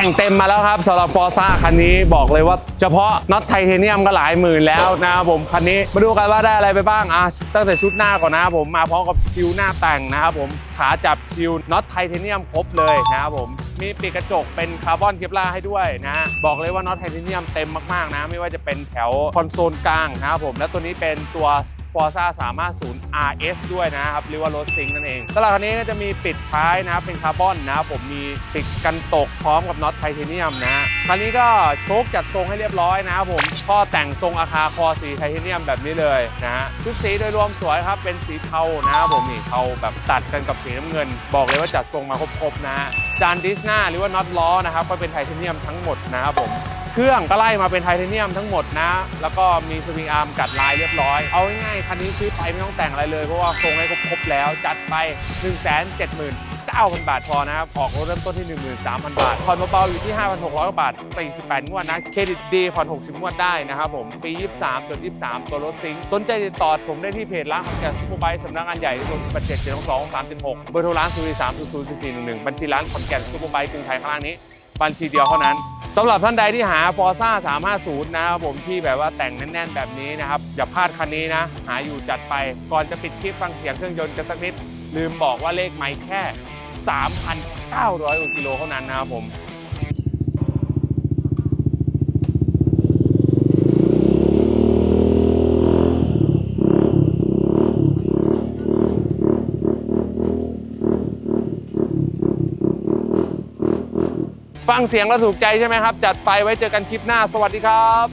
แต่งเต็มมาแล้วครับสำหรับฟอร์ซ่าคันนี้บอกเลยว่า เฉพาะน็อตไทเทเนียมก็หลายหมื่นแล้วนะครับผมคันนี้มาดูกันว่าได้อะไรไปบ้างอะตั้งแต่ชุดหน้าก่อนนะครับผมมาพร้อมกับชิลหน้าแต่งนะครับผมขาจับชิลน็อตไทเทเนียมครบเลยนะครับผมมีปีกกระจกเป็นคาร์บอนเคปลาให้ด้วยนะฮะบอกเลยว่าน็อตไทเทเนียมเต็มมากๆนะ ไม่ว่าจะเป็นแถวคอนโซลกลางนะครับผมและตัวนี้เป็นตัว Forza สามารถศูนย์ RS ด้วยนะครับเรียกว่ารถซิงค์นั่นเองสำหรับคันนี้ก็จะมีปิดท้ายนะครับเป็นคาร์บอนนะผมมีปิดกันตกพร้อมกับน็อตไทเทเนียมนะคันนี้ก็โชคจัดทรงให้เรียบร้อยนะครับผมก็แต่งทรงอาคาคอสีไทเทเนียมแบบนี้เลยนะฮะชุดสีโดยรวมสวยครับเป็นสีเทานะครับผมนี่เทาแบบตัดกันกับสีน้ำเงิน บอกเลยว่าจัดทรงมาครบๆนะฮะจานดิสหน้าหรือว่าน็อตล้อนะครับก็เป็นไทเทเนียมทั้งหมดนะครับผม เครื่องก็ไล่มาเป็นไทเทเนียมทั้งหมดนะ แล้วก็มีสวิงอาร์มกัดลายเรียบร้อย เอาง่ายๆคันนี้ซื้อไปไม่ต้องแต่งอะไรเลยเพราะว่าทรงให้ครบแล้วจัดไป 1 7 9 0 0 0 บาทพอนะครับ ออกรถเริ่มต้นที่ 13,000 บาท ผ่อนเบาๆอยู่ที่ 5,600กว่าบาท 48 งวดนะ เครดิตดี ผ่อน 60 งวดได้นะครับผม ปี 23จน23 ตัวรถซิงค์สนใจติดต่อผมได้ที่เพจร้านขอนแกนซุปเปอร์ไบค์สำนักงานใหญ่ที่โทร17 722 376เบอร์โทรร้าน0 3 0 0 4 1 1 บัญชีร้านขอนแก่นซุปเปอร์ไบค์กรุงไทยข้างล่างนี้ บัญชีเดียวเท่านั้น สำหรับท่านใดที่หา Forza 350 นะครับผมที่แบบว่าแต่งแน่น ๆ แบบนี้นะครับ อย่าพลาดคันนี้นะ หาอยู่จัดไปก่อนจะปิดคลิปฟังเสียงเครื่องยนต์กันสักนิด ลืมบอกว่าเลขไม่แค่ 3,900กิโลเท่านั้นนะครับผม ฟังเสียงแล้วถูกใจใช่ไหมครับ จัดไปไว้เจอกันคลิปหน้า สวัสดีครับ